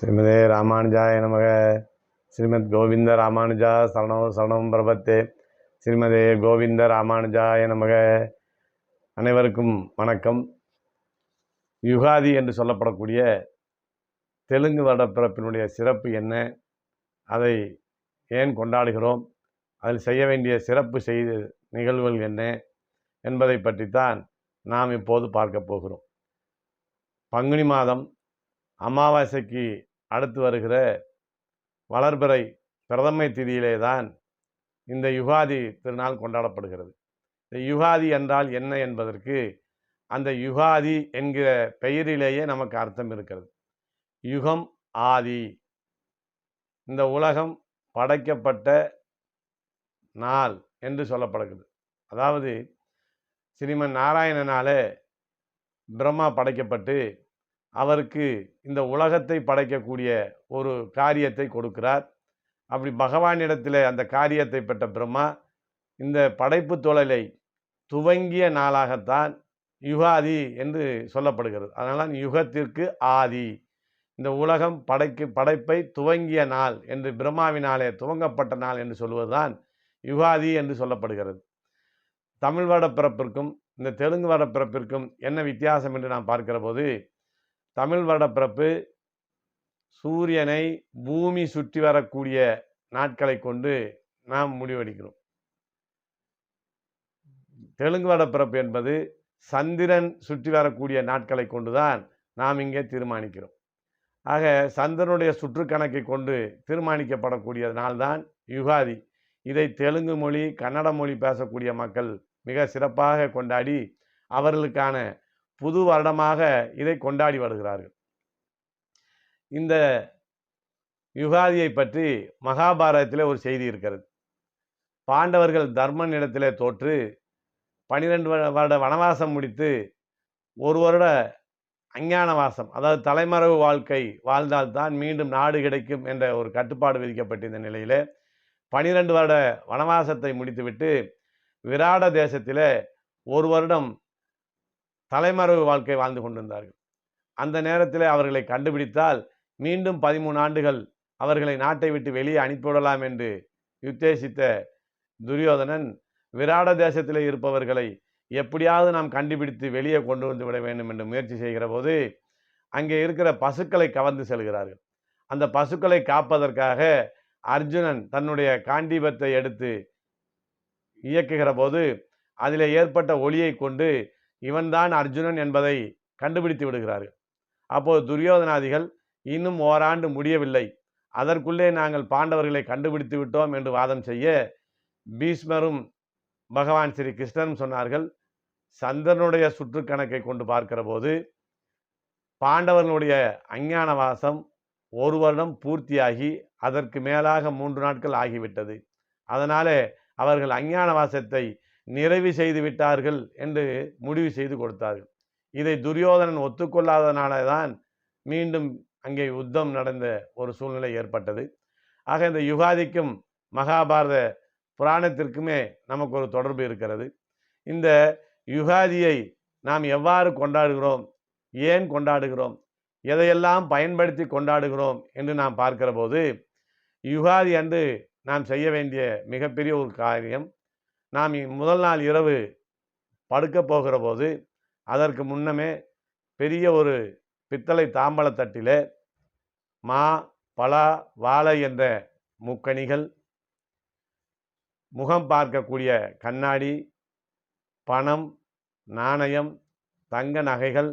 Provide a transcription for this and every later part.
ஸ்ரீமதே ராமானுஜாய நமக. ஸ்ரீமத் கோவிந்த ராமானுஜா சரணம் சரணம் பிரபத்தே. ஸ்ரீமதே கோவிந்த ராமானுஜாய நமக. அனைவருக்கும் வணக்கம். யுகாதி என்று சொல்லப்படக்கூடிய தெலுங்கு வருடப்பிறப்பினுடைய சிறப்பு என்ன? அதை ஏன் கொண்டாடுகிறோம்? அதில் செய்ய வேண்டிய சிறப்பு செய்த நிகழ்வுகள் என்ன? என்பதை பற்றித்தான் நாம் இப்போது பார்க்க போகிறோம். பங்குனி மாதம் அமாவாசைக்கு அடுத்து வருகிற வளர்பிறை பிரதமை திதியிலே தான் இந்த யுகாதி திருநாள் கொண்டாடப்படுகிறது. இந்த யுகாதி என்றால் என்ன என்பதற்கு அந்த யுகாதி என்கிற பெயரிலேயே நமக்கு அர்த்தம் இருக்கிறது. யுகம் ஆதி. இந்த உலகம் படைக்கப்பட்ட நாள் என்று சொல்லப்படுகிறது. அதாவது ஸ்ரீமன் நாராயணனாலே பிரம்மா படைக்கப்பட்டு அவருக்கு இந்த உலகத்தை படைக்கக்கூடிய ஒரு காரியத்தை கொடுக்கிறார். அப்படி பகவானிடத்தில் அந்த காரியத்தை பெற்ற பிரம்மா இந்த படைப்பு தொழிலை துவங்கிய நாளாகத்தான் யுகாதி என்று சொல்லப்படுகிறது. அதனால் யுகத்திற்கு ஆதி. இந்த உலகம் படைக்கு படைப்பை துவங்கிய நாள் என்று பிரம்மாவினாலே துவங்கப்பட்ட நாள் என்று சொல்வதுதான் யுகாதி என்று சொல்லப்படுகிறது. தமிழ் வருட பிறப்பிற்கும் இந்த தெலுங்கு வருட பிறப்பிற்கும் என்ன வித்தியாசம் என்று நாம் பார்க்கிற போது தமிழ் வருடப்பிறப்பு சூரியனை பூமி சுற்றி வரக்கூடிய நாட்களை கொண்டு நாம் முடிவெடுக்கிறோம். தெலுங்கு வருடப்பிறப்பு என்பது சந்திரன் சுற்றி வரக்கூடிய நாட்களை கொண்டுதான் நாம் இங்கே தீர்மானிக்கிறோம். ஆக சந்திரனுடைய சுற்றுக்கணக்கை கொண்டு தீர்மானிக்கப்படக்கூடிய நாள்தான் யுகாதி. இதை தெலுங்கு மொழி கன்னட மொழி பேசக்கூடிய மக்கள் மிக சிறப்பாக கொண்டாடி அவர்களுக்கான புது வருடமாக இதை கொண்டாடி வருகிறார்கள். இந்த யுகாதியை பற்றி மகாபாரதத்தில் ஒரு செய்தி இருக்கிறது. பாண்டவர்கள் தர்மன் இடத்திலே தோற்று பனிரெண்டு வருட வனவாசம் முடித்து ஒரு வருட அஞ்ஞான வாசம் அதாவது தலைமறைவு வாழ்க்கை வாழ்ந்தால்தான் மீண்டும் நாடு கிடைக்கும் என்ற ஒரு கட்டுப்பாடு விதிக்கப்பட்டிருந்த நிலையில் பனிரெண்டு வருட வனவாசத்தை முடித்துவிட்டு விராட தேசத்தில் ஒரு வருடம் தலைமறைவு வாழ்க்கை வாழ்ந்து கொண்டிருந்தார்கள். அந்த நேரத்தில் அவர்களை கண்டுபிடித்தால் மீண்டும் பதிமூணு ஆண்டுகள் அவர்களை நாட்டை விட்டு வெளியே அனுப்பிவிடலாம் என்று உத்தேசித்த துரியோதனன் விராட தேசத்தில் இருப்பவர்களை எப்படியாவது நாம் கண்டுபிடித்து வெளியே கொண்டு வந்து விட வேண்டும் என்று முயற்சி செய்கிற போது அங்கே இருக்கிற பசுக்களை கவர்ந்து செல்கிறார்கள். அந்த பசுக்களை காப்பதற்காக அர்ஜுனன் தன்னுடைய காண்டீபத்தை எடுத்து இயக்குகிற போது அதில் ஏற்பட்ட ஒளியை கொண்டு இவன்தான் அர்ஜுனன் என்பதை கண்டுபிடித்து விடுகிறார்கள் அப்போது துரியோதனாதிகள் இன்னும் ஓராண்டு முடியவில்லை. அதற்குள்ளே நாங்கள் பாண்டவர்களை கண்டுபிடித்து விட்டோம் என்று வாதம் செய்ய பீஷ்மரும் பகவான் ஸ்ரீ கிருஷ்ணரும் சொன்னார்கள். சந்திரனுடைய சுற்றுக்கணக்கை கொண்டு பார்க்கிற போது பாண்டவர்களுடைய அஞ்ஞான வாசம் ஒரு வருடம் பூர்த்தியாகி அதற்கு மேலாக மூன்று நாட்கள் ஆகிவிட்டது. அதனாலே அவர்கள் அஞ்ஞான வாசத்தை நிறைவு செய்து விட்டார்கள் என்று முடிவு செய்து கொடுத்தார்கள். இதை துரியோதனன் ஒத்துக்கொள்ளாதனால தான் மீண்டும் அங்கே யுத்தம் நடந்த ஒரு சூழ்நிலை ஏற்பட்டது. ஆக இந்த யுகாதிக்கும் மகாபாரத புராணத்திற்குமே நமக்கு ஒரு தொடர்பு இருக்கிறது. இந்த யுகாதியை நாம் எவ்வாறு கொண்டாடுகிறோம்? ஏன் கொண்டாடுகிறோம்? எதையெல்லாம் பயன்படுத்தி கொண்டாடுகிறோம் என்று நாம் பார்க்கிற போது யுகாதி அன்று நாம் செய்ய வேண்டிய மிகப்பெரிய ஒரு காரியம் நாம் முதல் நாள் இரவு படுக்க போகிற போது அதற்கு முன்னமே பெரிய ஒரு பித்தளை தாம்பலத்தட்டில் மா பலா வாழை என்ற முக்கணிகள் முகம் பார்க்கக்கூடிய கண்ணாடி பணம் நாணயம் தங்க நகைகள்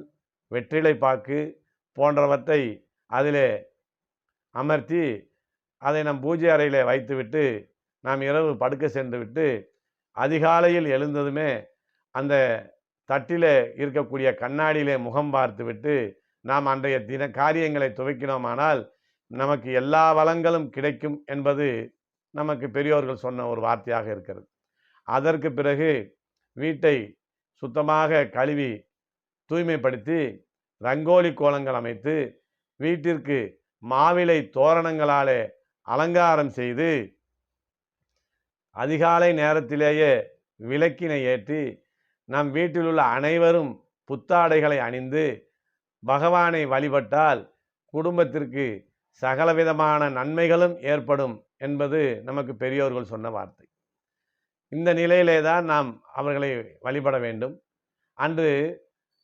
வெற்றிலை பாக்கு போன்றவற்றை அதிலே அமர்த்தி அதை நம் பூஜை அறையில் வைத்துவிட்டு நாம் இரவு படுக்க சென்று விட்டு அதிகாலையில் எழுந்ததுமே அந்த தட்டில் இருக்கக்கூடிய கண்ணாடியிலே முகம் பார்த்துவிட்டு நாம் அன்றைய தின காரியங்களை துவைக்கினோமானால் நமக்கு எல்லா வளங்களும் கிடைக்கும் என்பது நமக்கு பெரியோர்கள் சொன்ன ஒரு வார்த்தையாக இருக்கிறது. அதற்கு பிறகு வீட்டை சுத்தமாக கழுவி தூய்மைப்படுத்தி ரங்கோலி கோலங்கள் அமைத்து வீட்டிற்கு மாவிலை தோரணங்களாலே அலங்காரம் செய்து அதிகாலை நேரத்திலேயே விளக்கினை ஏற்றி நம் வீட்டில் உள்ள அனைவரும் புத்தாடைகளை அணிந்து பகவானை வழிபட்டால் குடும்பத்திற்கு சகலவிதமான நன்மைகளும் ஏற்படும் என்பது நமக்கு பெரியோர்கள் சொன்ன வார்த்தை. இந்த நிலையிலே தான் நாம் அவர்களை வழிபட வேண்டும். அன்று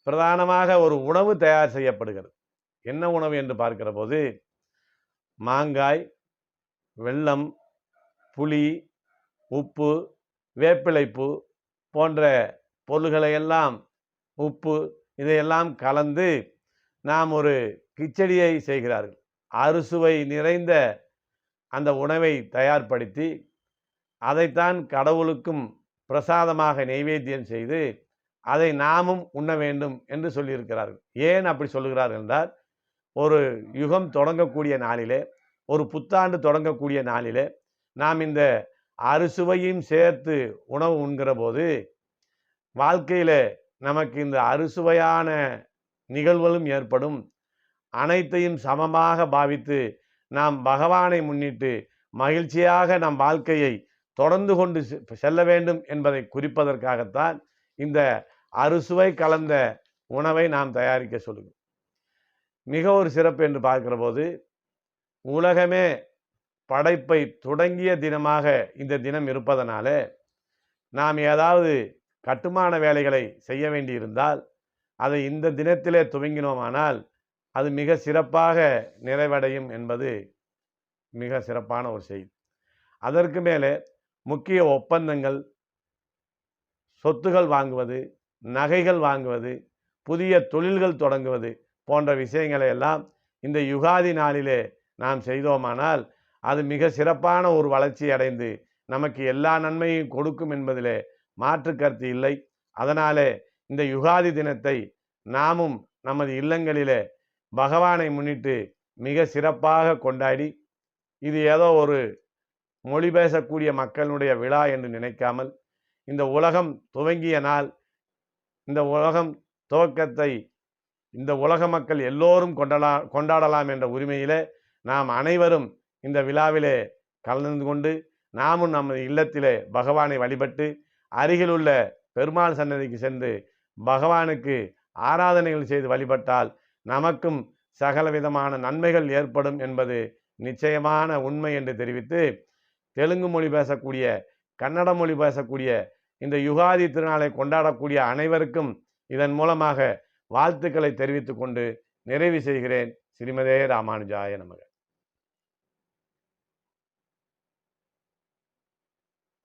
பிரதானமாக ஒரு உணவு தயார் செய்யப்படுகிறது. என்ன உணவு என்று பார்க்கிற போது மாங்காய் வெல்லம் புளி உப்பு வேப்பிழைப்பு போன்ற பொருள்களை எல்லாம் உப்பு இதையெல்லாம் கலந்து நாம் ஒரு கிச்சடியை செய்கிறார்கள். அறுசுவை நிறைந்த அந்த உணவை தயார்படுத்தி அதைத்தான் கடவுளுக்கும் பிரசாதமாக நைவேத்தியம் செய்து அதை நாமும் உண்ண வேண்டும் என்று சொல்லியிருக்கிறார்கள். ஏன் அப்படி சொல்லுகிறார்கள் என்றால் ஒரு யுகம் தொடங்கக்கூடிய நாளிலே ஒரு புத்தாண்டு தொடங்கக்கூடிய நாளிலே நாம் இந்த அறுசுவையும் சேர்த்து உணவு உண்கிற போது வாழ்க்கையில் நமக்கு இந்த அறுசுவையான நிகழ்வுகளும் ஏற்படும். அனைத்தையும் சமமாக பாவித்து நாம் பகவானை முன்னிட்டு மகிழ்ச்சியாக நம் வாழ்க்கையை தொடர்ந்து கொண்டு செ- செல்ல வேண்டும் என்பதை குறிப்பதற்காகத்தான் இந்த அறுசுவை கலந்த உணவை நாம் தயாரிக்க சொல்லுங்கள் மிக ஒரு சிறப்பு என்று பார்க்கிற போது உலகமே படைப்பை தொடங்கிய தினமாக இந்த தினம் இருப்பதனால நாம் ஏதாவது கட்டுமான வேலைகளை செய்ய வேண்டியிருந்தால் அதை இந்த தினத்திலே துவங்கினோமானால் அது மிக சிறப்பாக நிறைவடையும் என்பது மிக சிறப்பான ஒரு செய்தி. அதற்கு மேலே முக்கிய ஒப்பந்தங்கள் சொத்துகள் வாங்குவது நகைகள் வாங்குவது புதிய தொழில்கள் தொடங்குவது போன்ற விஷயங்களை எல்லாம் இந்த யுகாதி நாளிலே நாம் செய்தோமானால் அது மிக சிறப்பான ஒரு வளர்ச்சி அடைந்து நமக்கு எல்லா நன்மையும் கொடுக்கும் என்பதிலே மாற்று கருத்து இல்லை. அதனாலே இந்த யுகாதி தினத்தை நாமும் நமது இல்லங்களிலே பகவானை முன்னிட்டு மிக சிறப்பாக கொண்டாடி இது ஏதோ ஒரு மொழி பேசக்கூடிய மக்களுடைய விழா என்று நினைக்காமல் இந்த உலகம் துவங்கிய நாள் இந்த உலகம் துவக்கத்தை இந்த உலக மக்கள் எல்லோரும் கொண்டாடா கொண்டாடலாம் என்ற உரிமையிலே நாம் அனைவரும் இந்த விழாவிலே கலந்து கொண்டு நாமும் நமது இல்லத்திலே பகவானை வழிபட்டு அருகிலுள்ள பெருமாள் சன்னதிக்கு சென்று பகவானுக்கு ஆராதனைகள் செய்து வழிபட்டால் நமக்கும் சகல விதமான நன்மைகள் ஏற்படும் என்பது நிச்சயமான உண்மை என்று தெரிவித்து தெலுங்கு மொழி பேசக்கூடிய கன்னட மொழி பேசக்கூடிய இந்த யுகாதி திருநாளை கொண்டாடக்கூடிய அனைவருக்கும் இதன் மூலமாக வாழ்த்துக்களை தெரிவித்துக்கொண்டு நிறைவு செய்கிறேன். ஸ்ரீமதே ராமானுஜாய நமக.